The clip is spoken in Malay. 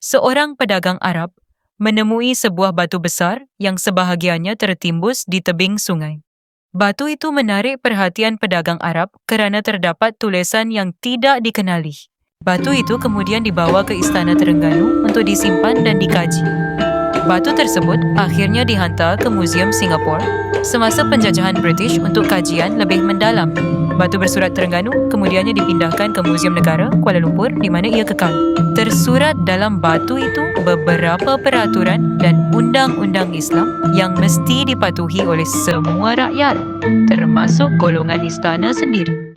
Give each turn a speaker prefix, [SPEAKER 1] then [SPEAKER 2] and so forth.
[SPEAKER 1] seorang pedagang Arab menemui sebuah batu besar yang sebahagiannya tertimbus di tebing sungai. Batu itu menarik perhatian pedagang Arab kerana terdapat tulisan yang tidak dikenali. Batu itu kemudian dibawa ke Istana Terengganu untuk disimpan dan dikaji. Batu tersebut akhirnya dihantar ke Museum Singapura semasa penjajahan British untuk kajian lebih mendalam. Batu bersurat Terengganu kemudiannya dipindahkan ke Museum Negara Kuala Lumpur di mana ia kekal. Tersurat dalam batu itu beberapa peraturan dan undang-undang Islam yang mesti dipatuhi oleh semua rakyat termasuk golongan istana sendiri.